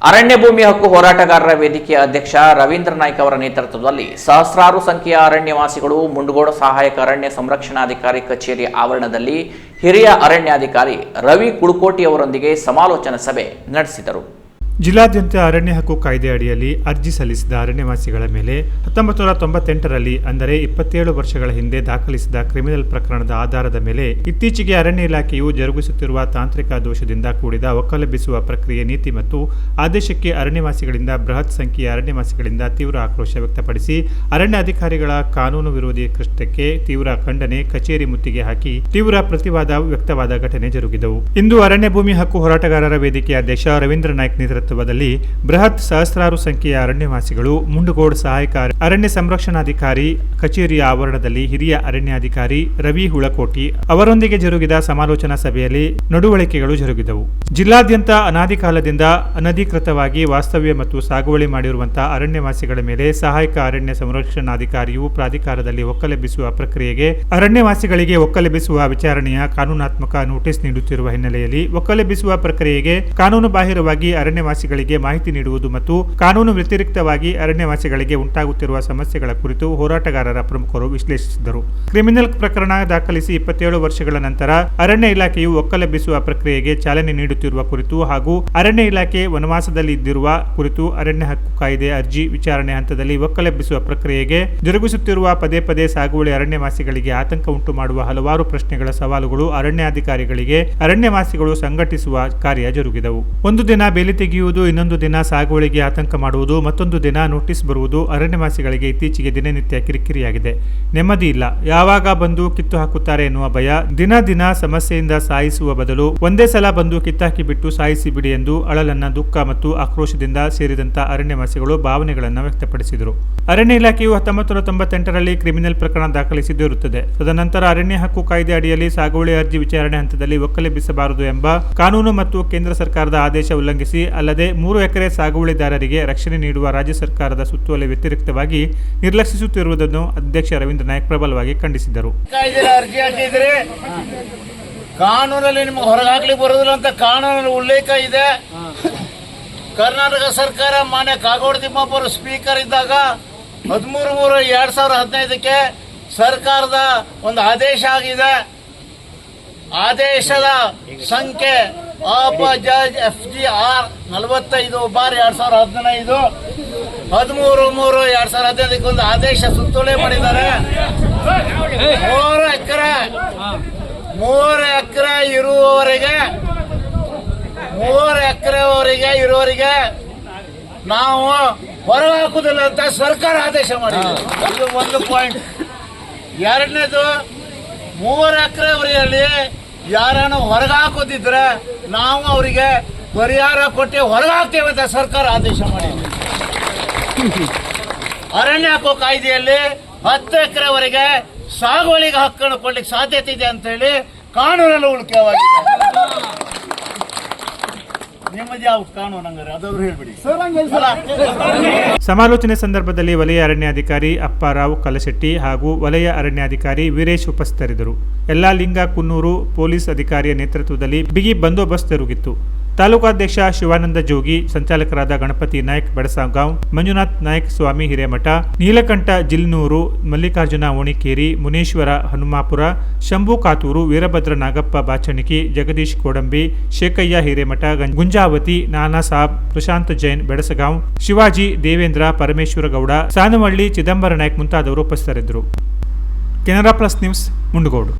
ಅರಣ್ಯ ಭೂಮಿ ಹಕ್ಕು ಹೋರಾಟಗಾರರ ವೇದಿಕೆಯ ಅಧ್ಯಕ್ಷ ರವೀಂದ್ರ ನಾಯ್ಕ ಅವರ ನೇತೃತ್ವದಲ್ಲಿ ಸಹಸ್ರಾರು ಸಂಖ್ಯೆಯ ಅರಣ್ಯವಾಸಿಗಳು ಮುಂಡಗೋಡ ಸಹಾಯಕ ಅರಣ್ಯ ಸಂರಕ್ಷಣಾಧಿಕಾರಿ ಕಚೇರಿ ಆವರಣದಲ್ಲಿ ಹಿರಿಯ ಅರಣ್ಯಾಧಿಕಾರಿ ರವಿ ಕುಳುಕೋಟಿ ಅವರೊಂದಿಗೆ ಸಮಾಲೋಚನಾ ಸಭೆ ನಡೆಸಿದರು. ಜಿಲ್ಲಾದ್ಯಂತ ಅರಣ್ಯ ಹಕ್ಕು ಕಾಯ್ದೆ ಅಡಿಯಲ್ಲಿ ಅರ್ಜಿ ಸಲ್ಲಿಸಿದ ಅರಣ್ಯವಾಸಿಗಳ ಮೇಲೆ ಹತ್ತೊಂಬತ್ತು ನೂರ ತೊಂಬತ್ತೆಂಟರಲ್ಲಿ, ಅಂದರೆ ಇಪ್ಪತ್ತೇಳು ವರ್ಷಗಳ ಹಿಂದೆ ದಾಖಲಿಸಿದ ಕ್ರಿಮಿನಲ್ ಪ್ರಕರಣದ ಆಧಾರದ ಮೇಲೆ ಇತ್ತೀಚೆಗೆ ಅರಣ್ಯ ಇಲಾಖೆಯು ಜರುಗಿಸುತ್ತಿರುವ ತಾಂತ್ರಿಕ ದೋಷದಿಂದ ಕೂಡಿದ ಒಕ್ಕಲೆಬ್ಬಿಸುವ ಪ್ರಕ್ರಿಯೆ ನೀತಿ ಮತ್ತು ಆದೇಶಕ್ಕೆ ಅರಣ್ಯವಾಸಿಗಳಿಂದ ಬೃಹತ್ ಸಂಖ್ಯೆಯ ಅರಣ್ಯವಾಸಿಗಳಿಂದ ತೀವ್ರ ಆಕ್ರೋಶ ವ್ಯಕ್ತಪಡಿಸಿ ಅರಣ್ಯ ಅಧಿಕಾರಿಗಳ ಕಾನೂನು ವಿರೋಧಿ ಕೃತ್ಯಕ್ಕೆ ತೀವ್ರ ಖಂಡನೆ ಕಚೇರಿ ಮುತ್ತಿಗೆ ಹಾಕಿ ತೀವ್ರ ಪ್ರತಿವಾದ ವ್ಯಕ್ತವಾದ ಘಟನೆ ಜರುಗಿದವು. ಇಂದು ಅರಣ್ಯ ಭೂಮಿ ಹಕ್ಕು ಹೋರಾಟಗಾರರ ವೇದಿಕೆಯ ಅಧ್ಯಕ್ಷ ರವೀಂದ್ರ ನಾಯ್ಕ್ ನೇತೃತ್ವದಲ್ಲಿ ಬೃಹತ್ ಸಹಸ್ರಾರು ಸಂಖ್ಯೆಯ ಅರಣ್ಯವಾಸಿಗಳು ಮುಂಡಗೋಡ್ ಸಹಾಯಕ ಅರಣ್ಯ ಸಂರಕ್ಷಣಾಧಿಕಾರಿ, ಕಚೇರಿಯ ಆವರಣದಲ್ಲಿ ಹಿರಿಯ ಅರಣ್ಯಾಧಿಕಾರಿ ರವಿ ಹುಳಕೋಟಿ ಅವರೊಂದಿಗೆ ಜರುಗಿದ ಸಮಾಲೋಚನಾ ಸಭೆಯಲ್ಲಿ ನಡವಳಿಕೆಗಳು ಜರುಗಿದವು. ಜಿಲ್ಲಾದ್ಯಂತ ಅನಾದಿಕಾಲದಿಂದ ಅನಧಿಕೃತವಾಗಿ ವಾಸ್ತವ್ಯ ಮತ್ತು ಸಾಗುವಳಿ ಮಾಡಿರುವಂತಹ ಅರಣ್ಯವಾಸಿಗಳ ಮೇಲೆ ಸಹಾಯಕ ಅರಣ್ಯ ಸಂರಕ್ಷಣಾಧಿಕಾರಿಯು ಪ್ರಾಧಿಕಾರದಲ್ಲಿ ಒಕ್ಕಲೆಬ್ಬಿಸುವ ಪ್ರಕ್ರಿಯೆಗೆ, ಅರಣ್ಯವಾಸಿಗಳಿಗೆ ಒಕ್ಕಲೆಬ್ಬಿಸುವ ವಿಚಾರಣೆಯ ಕಾನೂನಾತ್ಮಕ ನೋಟಿಸ್ ನೀಡುತ್ತಿರುವ ಹಿನ್ನೆಲೆಯಲ್ಲಿ ಒಕ್ಕಲೆಬ್ಬಿಸುವ ಪ್ರಕ್ರಿಯೆಗೆ ಕಾನೂನು ಬಾಹಿರವಾಗಿ ಅರಣ್ಯವಾಸಿಗಳಿಗೆ ಮಾಹಿತಿ ನೀಡುವುದು ಮತ್ತು ಕಾನೂನು ವ್ಯತಿರಿಕ್ತವಾಗಿ ಅರಣ್ಯವಾಸಿಗಳಿಗೆ ಉಂಟಾಗುತ್ತಿರುವ ಸಮಸ್ಯೆಗಳ ಕುರಿತು ಹೋರಾಟಗಾರರ ಪ್ರಮುಖರು ವಿಶ್ಲೇಷಿಸಿದರು ಕ್ರಿಮಿನಲ್ ಪ್ರಕರಣ ದಾಖಲಿಸಿ ಇಪ್ಪತ್ತೇಳು ವರ್ಷಗಳ ನಂತರ ಅರಣ್ಯ ಇಲಾಖೆಯು ಒಕ್ಕಲೆಬ್ಬಿಸುವ ಪ್ರಕ್ರಿಯೆಗೆ ಚಾಲನೆ ನೀಡುತ್ತಿರುವ ಕುರಿತು ಹಾಗೂ ಅರಣ್ಯ ಇಲಾಖೆ ವನವಾಸದಲ್ಲಿ ಇದ್ದಿರುವ ಕುರಿತು ಅರಣ್ಯ ಹಕ್ಕು ಕಾಯ್ದೆ ಅರ್ಜಿ ವಿಚಾರಣೆ ಹಂತದಲ್ಲಿ ಒಕ್ಕಲೆಬ್ಬಿಸುವ ಪ್ರಕ್ರಿಯೆಗೆ ಜರುಗಿಸುತ್ತಿರುವ ಪದೇ ಪದೇ ಸಾಗುವಳಿ ಅರಣ್ಯವಾಸಿಗಳಿಗೆ ಆತಂಕ ಉಂಟು ಮಾಡುವ ಹಲವಾರು ಪ್ರಶ್ನೆಗಳ ಸವಾಲುಗಳು ಅರಣ್ಯಾಧಿಕಾರಿಗಳಿಗೆ, ಅರಣ್ಯವಾಸಿಗಳು ಸಂಘಟಿಸುವ ಕಾರ್ಯ ಜರುಗಿದವು. ಒಂದು ದಿನ ಬೇಲಿ ತೆಗೆಯುವುದು ಇನ್ನೊಂದು ದಿನ ಸಾಗುವಳಿಗೆ ಆತಂಕ ಮಾಡುವುದು, ಮತ್ತೊಂದು ದಿನ ನೋಟಿಸ್ ಬರುವುದು ಅರಣ್ಯವಾಸಿಗಳಿಗೆ ಇತ್ತೀಚೆಗೆ ದಿನನಿತ್ಯ ಕಿರಿಕಿರಿಯಾಗಿದೆ. ನೆಮ್ಮದಿ ಇಲ್ಲ. ಯಾವಾಗ ಬಂದು ಕಿತ್ತು ಹಾಕುತ್ತಾರೆ ಎನ್ನುವ ಭಯ. ದಿನ ದಿನ ಸಮಸ್ಯೆಯಿಂದ ಸಾಯಿಸುವ ಬದಲು ಒಂದೇ ಸಲ ಬಂದು ಕಿತ್ತಾಕಿ ಬಿಟ್ಟು ಸಾಯಿಸಿ ಬಿಡಿ ಎಂದು ಅಳಲನ್ನ ದುಃಖ ಮತ್ತು ಆಕ್ರೋಶದಿಂದ ಸೇರಿದಂತ ಅರಣ್ಯವಾಸಿಗಳು ಭಾವನೆಗಳನ್ನು ವ್ಯಕ್ತಪಡಿಸಿದರು. ಅರಣ್ಯ ಇಲಾಖೆಯು ಹತ್ತೊಂಬತ್ತು ನೂರ ತೊಂಬತ್ತೆಂಟರಲ್ಲಿ ಕ್ರಿಮಿನಲ್ ಪ್ರಕರಣ ದಾಖಲಿಸಿದ್ದು ಇರುತ್ತದೆ. ತದನಂತರ ಅರಣ್ಯ ಹಕ್ಕು ಕಾಯ್ದೆ ಅಡಿಯಲ್ಲಿ ಸಾಗುವಳಿ ಅರ್ಜಿ ವಿಚಾರಣೆ ಹಂತದಲ್ಲಿ ಒಕ್ಕಲೆಬ್ಬಿಸಬಾರದು ಎಂಬ ಕಾನೂನು ಮತ್ತು ಕೇಂದ್ರ ಸರ್ಕಾರದ ಆದೇಶ ಉಲ್ಲಂಘಿಸಿ, ಅಲ್ಲದೆ ಮೂರು ಎಕರೆ ಸಾಗುವಳಿದಾರರಿಗೆ ರಕ್ಷಣೆ ನೀಡುವ ರಾಜ್ಯ ಸರ್ಕಾರದ ಸುತ್ತೋಲೆ ವ್ಯತಿರಿಕ್ತವಾಗಿ ನಿರ್ಲಕ್ಷಿಸುತ್ತಿರುವುದನ್ನು ಅಧ್ಯಕ್ಷ ರವೀಂದ್ರ ನಾಯಕ್ ಪ್ರಬಲವಾಗಿ ಖಂಡಿಸಿದರು. ಕಾನೂನಲ್ಲಿ ನಿಮ್ಗೆ ಹೊರಗಾಗ್ಲಿ ಬರೋದಿಲ್ಲ ಅಂತ ಕಾನೂನಲ್ಲಿ ಉಲ್ಲೇಖ ಇದೆ. ಕರ್ನಾಟಕ ಸರ್ಕಾರ ಮಾನ್ಯ ಕಾಗೋಡು ತಿಮ್ಮಪ್ಪರು ಸ್ಪೀಕರ್ ಇದ್ದಾಗ ಹದಿಮೂರು ಮೂರು ಎರಡ್ ಸಾವಿರದ ಹದಿನೈದಕ್ಕೆ ಸರ್ಕಾರದ ಒಂದು ಆದೇಶ ಆಗಿದೆ. ಆದೇಶದ ಸಂಖ್ಯೆ ಆಪ ಜಜ್ ಎಫ್ ಜಿ ಆರ್ ನಲವತ್ತೈದು ಬಾರ್ ಎರಡ್ ಸಾವಿರದ ಹದಿನೈದು, ಹದಿಮೂರು, ಮೂರು, ಎರಡ್ ಸಾವಿರದ ಹದಿನೈದಕ್ಕೆ ಒಂದು ಆದೇಶ ಸುತ್ತೋಲೆ ಮಾಡಿದ್ದಾರೆ. ಮೂರು ಎಕರೆ ಮೂರು ಎಕರೆ ಇರುವವರಿಗೆ, ಮೂರು ಎಕರೆವರೆಗೆ ಇರುವವರಿಗೆ ನಾವು ಹೊರಹಾಕುದಿಲ್ಲ ಅಂತ ಸರ್ಕಾರ ಆದೇಶ ಮಾಡಿದೆ. ಒಂದು ಪಾಯಿಂಟ್ ಎರಡನೇದು, ಮೂರು ಎಕರೆವರೆಯಲ್ಲಿ ಯಾರನ್ನು ಹೊರಗೆ ಹಾಕೋದಿದ್ರೆ ನಾವು ಅವರಿಗೆ ಪರಿಹಾರ ಕೊಟ್ಟು ಹಾಕ್ತೇವೆ ಅಂತ ಸರ್ಕಾರ ಆದೇಶ ಮಾಡಿದೆ. ಅರಣ್ಯ ಹಕ್ಕು ಕಾಯ್ದೆಯಲ್ಲಿ ಹತ್ತು ಎಕರೆವರೆಗೆ ಸಾಗುವಳಿಗೆ ಹಕ್ಕನ್ನು ಕೊಡ್ಲಿಕ್ಕೆ ಸಾಧ್ಯತೆ ಇದೆ ಅಂತ ಹೇಳಿ ಕಾನೂನಲ್ಲಿ ಉಳಿಕೆವಾಗಿದೆ ಸಮಾಲೋಚನೆ ಸಂದರ್ಭದಲ್ಲಿ ವಲಯ ಅರಣ್ಯಾಧಿಕಾರಿ ಅಪ್ಪಾರಾವ್ ಕಲಶೆಟ್ಟಿ ಹಾಗೂ ವಲಯ ಅರಣ್ಯಾಧಿಕಾರಿ ವೀರೇಶ್ ಉಪಸ್ಥಿತರಿದ್ದರು. ಎಲ್ಲಾ ಲಿಂಗ ಕುನ್ನೂರು ಪೊಲೀಸ್ ಅಧಿಕಾರಿಯ ನೇತೃತ್ವದಲ್ಲಿ ಬಿಗಿ ಬಂದೋಬಸ್ತ್ ಜರುಗಿತ್ತು. ತಾಲೂಕಾಧ್ಯಕ್ಷ ಶಿವಾನಂದ ಜೋಗಿ, ಸಂಚಾಲಕರಾದ ಗಣಪತಿ ನಾಯಕ್ ಬಡಸಾಗಾಂವ್ ಮಂಜುನಾಥ್ ನಾಯಕ್ ಸ್ವಾಮಿ ಹಿರೇಮಠ, ನೀಲಕಂಠ ಜಿಲ್ನೂರು, ಮಲ್ಲಿಕಾರ್ಜುನ ಓಣಿಕೇರಿ, ಮುನೇಶ್ವರ ಹನುಮಾಪುರ, ಶಂಭು ಕಾತೂರು, ವೀರಭದ್ರ ನಾಗಪ್ಪ ಬಾಚಣಿಕಿ, ಜಗದೀಶ್ ಕೋಡಂಬಿ, ಶೇಖಯ್ಯ ಹಿರೇಮಠ ಗುಂಜಾವತಿ, ನಾನಾ ಸಾಬ್, ಪ್ರಶಾಂತ್ ಜೈನ್ ಬೆಡಸಗಾಂವ್, ಶಿವಾಜಿ ದೇವೇಂದ್ರ ಪರಮೇಶ್ವರ ಗೌಡ ಸಾನವಳ್ಳಿ ಚಿದಂಬರ ನಾಯಕ್ ಮುಂತಾದವರು ಉಪಸ್ಥಿತರಿದ್ದರು. Canara plus news, Mundgod.